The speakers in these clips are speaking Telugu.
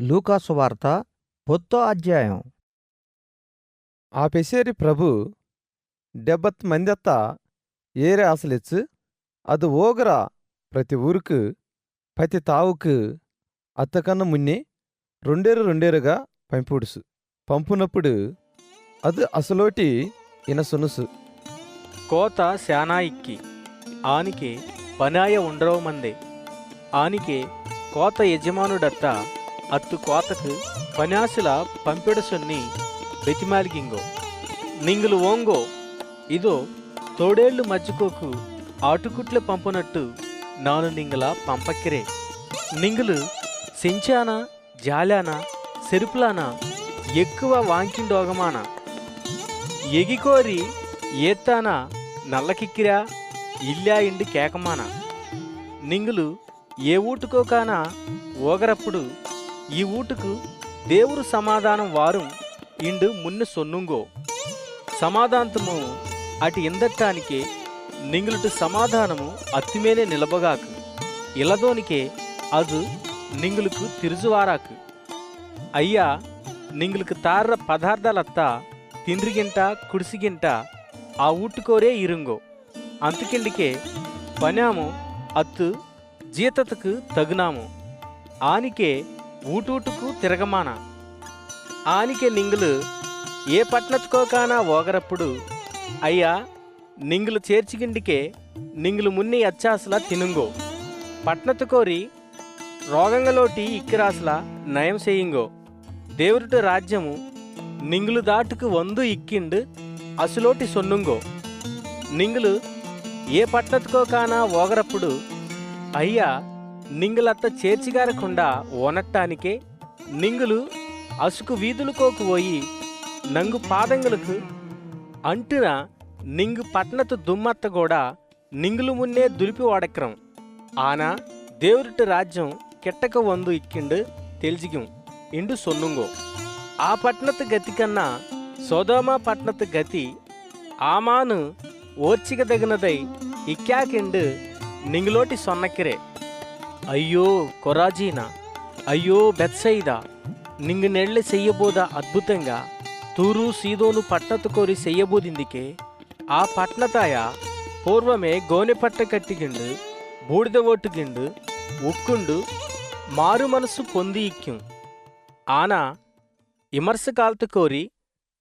లూకాసువార్త పొత్తో అధ్యాయం. ఆ పెసేరి ప్రభు డెబ్బత్ మందెత్త ఏరే అసలిచ్చు అది ఓగరా ప్రతి ఊరుకు ప్రతి తావుకు అత్తకన్న మున్నే రెండేరు రెండేరుగా పంపుడుసు. పంపునప్పుడు అది అసలోటి ఇనసునుసు. కోత శానా ఇక్కి ఆనికి పనాయ ఉండవు మందే ఆనికి కోత యజమానుడత్తా అత్తు కోతకు పనాసుల పంపెడసొన్ని బెతిమాలిగింగో. నింగులు ఓంగో. ఇదో తోడేళ్ళు మజ్జుకోకు ఆటుకుట్లు పంపునట్టు నాను నింగల పంపక్కిరే. నింగులు సెంచానా జాలానా సెరుపులానా ఎక్కువ వాంకిండోగమాన. ఎగికోరి ఏత్తానా నల్లకిక్కిరా ఇల్లా ఇండి కేకమాన. నింగులు ఏ ఊటుకోకానా ఓగరప్పుడు ఈ ఊటుకు దేవుడు సమాధానం వారం ఇండు మున్ను సొన్నుంగో. సమాధాంతము అటు ఎందట్టానికే నింగులుటు సమాధానము అత్తిమేనే నిలబగాకు. ఇలదోనికే అదు నింగులకు తిరుజువారాకు. అయ్యా నింగులకు తార్ర పదార్థాలత్తా తిండ్రిగింట కుడిసిగింట ఆ ఊట్టుకోరే ఇరుంగో. అంతకిండికే పనాము అత్తు జీతతకు తగునాము. ఆనికే ఊటూటుకు తిరగమాన. ఆనికే నింగులు ఏ పట్నతుకోకానా ఓగరప్పుడు. అయ్యా నింగులు చేర్చిగిండికే నింగులు మున్ని అచ్చాసలా తినుంగో. పట్నతుకోరి రోగంగలోటి ఇక్కిరాసలా నయం చేయింగో. దేవురుట రాజ్యము నింగులు దాటుకు వందు ఇక్కిండు అసులోటి సొన్నుంగో. నింగులు ఏ పట్నతుకోకానా ఓగరప్పుడు. అయ్యా నింగులత్త చేర్చిగారకుండా ఓనట్టానికే నింగులు అసుకు వీధులుకోకు పోయి నంగు పాదంగులకు అంటున నింగు పట్నతు దుమ్మత్త కూడా నింగులు మున్నే దులిపి వాడక్రం. ఆనా దేవురిటి రాజ్యం కిట్టక వందు ఇక్కిండు తెలిజిగిం ఇండు సొన్నుంగో. ఆ పట్నత గతి కన్నా సోదోమా పట్నత గతి ఆమాను ఓర్చిగదగినదై ఇక్కాకిండు నింగులోటి సొన్నక్కిరే. అయ్యో కొరాజీనా అయ్యో బెత్సైదా నింగు నెళ్ళ చెయ్యబోదా అద్భుతంగా తూరు సీదోను పట్నతు కోరి చెయ్యబోదిందికే ఆ పట్నతాయ పూర్వమే గోనె పట్ట కట్టిగిండు బూడిద ఒట్టుగిండు ఉక్కుండు మారు మనసు పొంది ఇక్యం ఆన ఇమర్స కాల్తు కోరి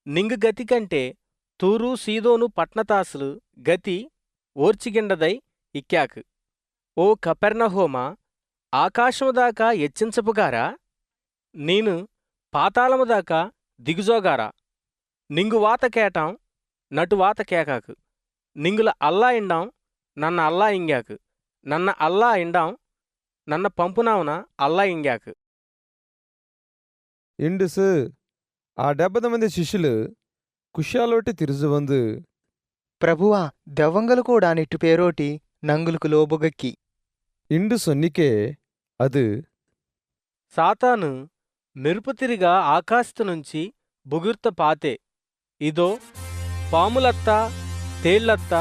నింగు గతి కంటే తూరు సీదోను పట్నతాసులు గతి ఓర్చిగిండదై ఇక్కాకు. ఓ కపెర్నహోమా ఆకాశము దాకా ఎచ్చించపుగారా నేను పాతాళము దాకా దిగుజోగారా? నింగు వాత కేటాం నటు వాత కేకాకు. నింగుల అల్లా ఇండాం నన్న అల్లా ఇంగాకు నన్న అల్లా ఇండాం నన్న పంపునావున అల్లా ఇంగాకు ఇండుసు ఆ డెబ్బది మంది శిష్యులు కుష్యాలోటి తిరుజువందు ప్రభువా దెవ్వంగలు కూడా నిట్టు పేరోటి నంగులకు లోబుగక్కి. ఇండు సొన్నికే అది సాతాను మెరుపుతిరిగా ఆకాశத்து నుంచి బుగుర్త పాతే. ఇదో పాములత్త తేళ్ళత్త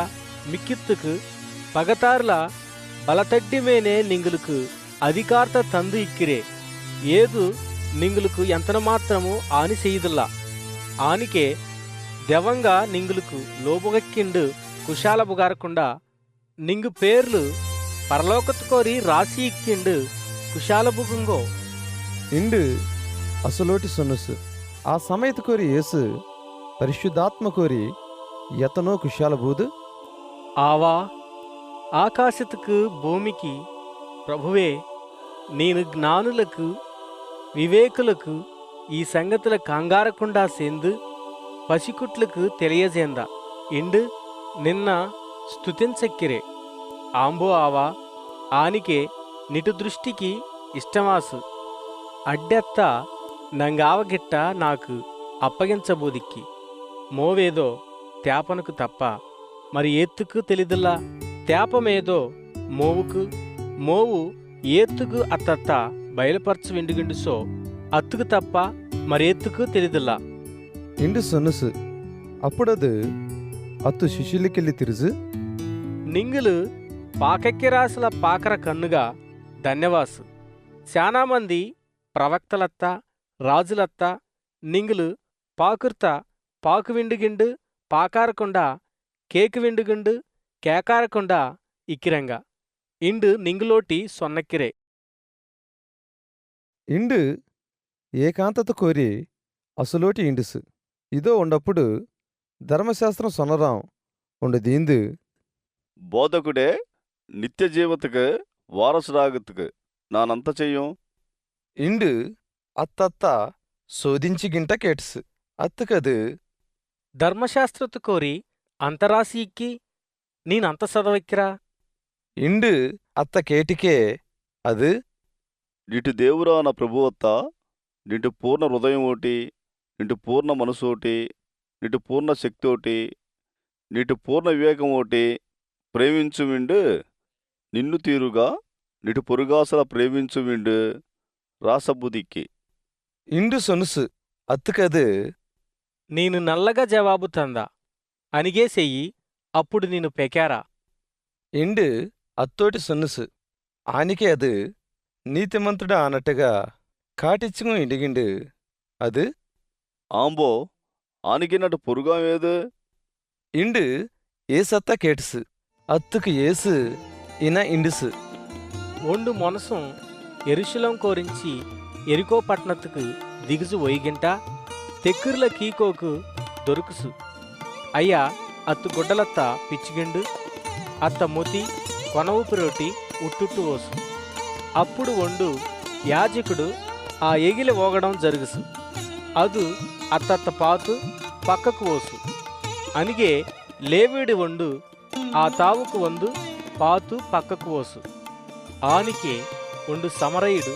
మిక్కిత్తుకు పగతార్ల బలతడ్డిమేనే నింగులకు అధికార్త తందు ఇక్కిరే. ఏదు నింగులకు ఎంతన మాత్రము ఆని చేయుదులా ఆనికే దెవంగా నింగులకు లోబుగక్కిండు కుశాలబుగారకుండా నింగు పేర్లు పరలోకత్తు కోరి రాసి ఇక్కిండు కుశాలబుగుంగో ఇండు అసలోటి సొన్నుసు ఆ సమయత కోరి యేసు పరిశుద్ధాత్మ కోరి ఎతనో కుశాలబూదు ఆవా ఆకాశతుకు భూమికి ప్రభువే నేను జ్ఞానులకు వివేకులకు ఈ సంగతుల కంగారకుండా సేందు పసికుట్లకు తెలియజేందా. ఇండు నిన్న స్తుతించక్కిరే. ఆంబో ఆవా ఆనికే నిటు దృష్టికి ఇష్టమాసు. అడ్డెత్త నంగావగిట్ట నాకు అప్పగించబోదిక్కి. మోవేదో తేపనకు తప్ప మరి ఏత్తుకు తెలిదుల్లా? తేపమేదో మోవుకు మోవు ఏత్తుకు అత్తత్త బయలుపరచు వెండుగిండు సో అత్తుకు తప్ప మరేత్తుకు తెలిదుల్లా? ఇండు సొన్నుసు అప్పుడదు అత్తు శిష్యులకెళ్ళి తిరుజు? నింగులు పాకెక్కిరాసుల పాకర కన్నుగా ధన్యవాసు. చాలామంది ప్రవక్తలత్త రాజులత్త నింగులు పాకుర్త పాకు విండుగిండు పాకారకుండా కేకు విండుగిండు కేకారకుండా ఇక్కిరంగా. ఇండు నింగులోటి సొన్నక్కిరే. ఇండు ఏకాంతత కోరి అసలోటి ఇండుసు. ఇదో ఉండప్పుడు ధర్మశాస్త్రం సొనరాం ఉండు ದೀಂದು బోధకుడే నిత్య ஜீவத்துக்கு வாரசுராகத்துக்கு நான் అంత చెయ్యం ఇండు అత్తత్త శోధించిగింట కెట్స్. అత్తుకదు. ಧರ್ಮಶಾಸ್ತ್ರತ್ತು ಕೋರಿ ಅಂತರಾಸಿ ಇಕ್ಕಿ నేనంత ಸದವಕ್ಕಿರಾ ఇండు అత్త కేటికే అది. నీటి దేవురా నా ప్రభువత్త నీటి పూర్ణ హృదయం ఒకటి నీటి పూర్ణ మనసు ఒకటి నీటి పూర్ణ శక్తి ఒకటి నీటి పూర్ణ వివేకం ఒకటి ప్రేమించు విండు నిన్ను తీరుగా నీటి పొరుగాసల ప్రేమించు విండు రాసబుదిక్కి ఇండు సొనుసు అత్తుకదు. నేను నల్లగా జవాబు తందా? అనిగే సెయ్యి అప్పుడు నేను పెకారా? ఇండు అత్తోటి సొన్నుసు ఆనికే అది. నీతిమంతుడా అన్నట్టుగా కాటిచ్చుకు ఇండిగిండు అది. ఆంబో ఆనికినట్టు పొరుగా ఏదు? ఇండు ఏసత్తా కేటుసు అత్తుకు ఏసు ఇన ఇండుసు. ఒండు మొనసం ఎరుశులం కోరించి ఎరుకో పట్టణత్తుకు దిగుజు ఒయిగింట తెక్కుర్ల కీకోకు దొరుకుసు. అయ్యా అత్తు గుడ్డలత్త పిచ్చిగిండు అత్త మొతి కొనవుపురోటి ఉట్టుట్టు ఓసు. అప్పుడు వండు యాజకుడు ఆ ఎగిలి ఓగడం జరుగుసు. అదు అత్తత్త పాతు పక్కకు ఓసు. అనిగే లేవీడి వండు ఆ తావుకు వందు పాతు పక్కకు ఓసు ఆనికే ಒಂದು ಸಮರಯುಡು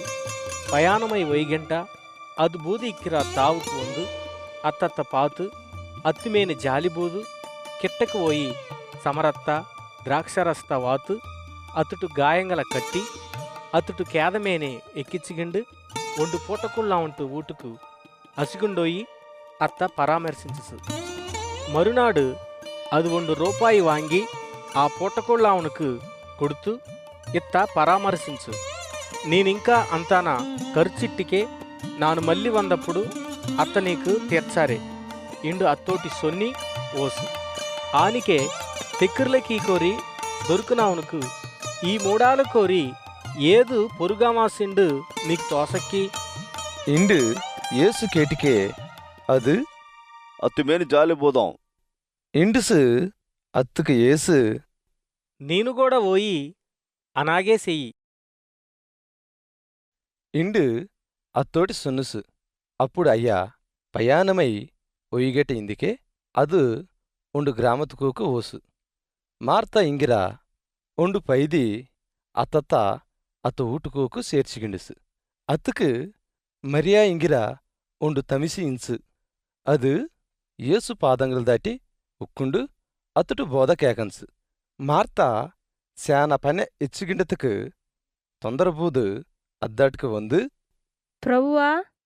ಪಯಾಣಮೈ ವೈಗಂಟ ಅದು ಬೂದಿ ಇಕ್ಕಿರ ತಾವುಕು ಒಂದು ಅತ್ತತ್ತ ಪಾತು ಅತ್ತಿಮೇನೆ ಜಾಲಿಬೂದು కిట్టకు పోయి సమరత్త ద్రాక్షరస్త వాతు అతుటు గాయంగల కట్టి అతుటు కేదమేనే ఎక్కిచ్చిగిండు ఒండు పూటకుళ్ళా ఉంటూ ఊటుకు అసిగుండోయి అత్త పరామర్శించసు మరునాడు అది ఒండు రూపాయి వాంగి ఆ పూటకుళ్ళావునకు కొడుతూ ఇత్త పరామర్శించు. నేనింకా అంతాన ఖర్చిట్టికే నాను మళ్ళీ వందప్పుడు అత్త నీకు తీర్చారే ఇండు అత్తోటి సొన్ని ఓసు. ఆనికే తెక్కుర్లకి కోరి దొరుకునావునుకు. ఈ మూడాలు కోరి ఏదు పొరుగామాసిండు నీకు తోసక్కి? ఇండు ఏసు కేటికే అది? అత్తిమేని జాలిపోదాం ఇండుసు అత్తుకు ఏసు నేను కూడా పోయి అనాగే చెయ్యి ఇండు అత్తోటి సొన్నుసు. అప్పుడు అయ్యా పయాణమై ఒయ్యిగట ఇందికే అదు ఉండు గ్రామతుకోకు ఓసు. మార్త ఇంగిరా ఉండు పైది అత్తత్త అత్త ఊటుకోకు సేర్చిగిండుసు. అత్తుకు మరియా ఇంగిరా ఉండు తమిసి ఇంచు అది యేసు పాదంగులు దాటి ఉక్కుండు అతుటు బోధ కేకన్సు మార్త శాన పనె ఇచ్చిగిండతుకు తొందరబూదు ಅದ್ದಾಟ್ಕ ಒಂದು ಪ್ರಭುವ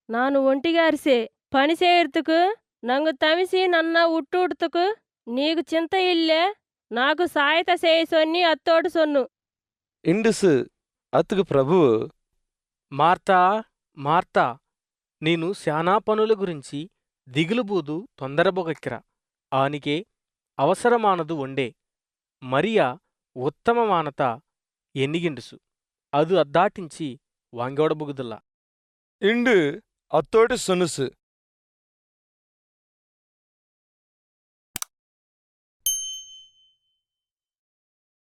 ನಾನು ಒಂಟಿಗಾರಿಸೆ ಪಣಿ ಸೇರ್ತುಕು ನಂಗು ತಮಿಸಿ ನನ್ನ ಹುಟ್ಟುಡ್ತುಕು నీకు చింత ఇల్లే నాకు సాయత చేయి సొన్ని అత్తోడు సొన్ను ఇండుసు అతుకు ప్రభువు మార్తా మార్తా నేను శానా పనుల గురించి దిగులుబూదు తొందరబొగక్కిరా ఆనికే అవసరమానదు వండే మరియా ఉత్తమమానత ఎన్నిగిండుసు ಅದು ಅದ್ದಾಟಿಂಚಿ ವಾಂಗ್ಯೋಡಬುಗುದಿಲ್ಲ ఇండు అత్తోటి సొనుసు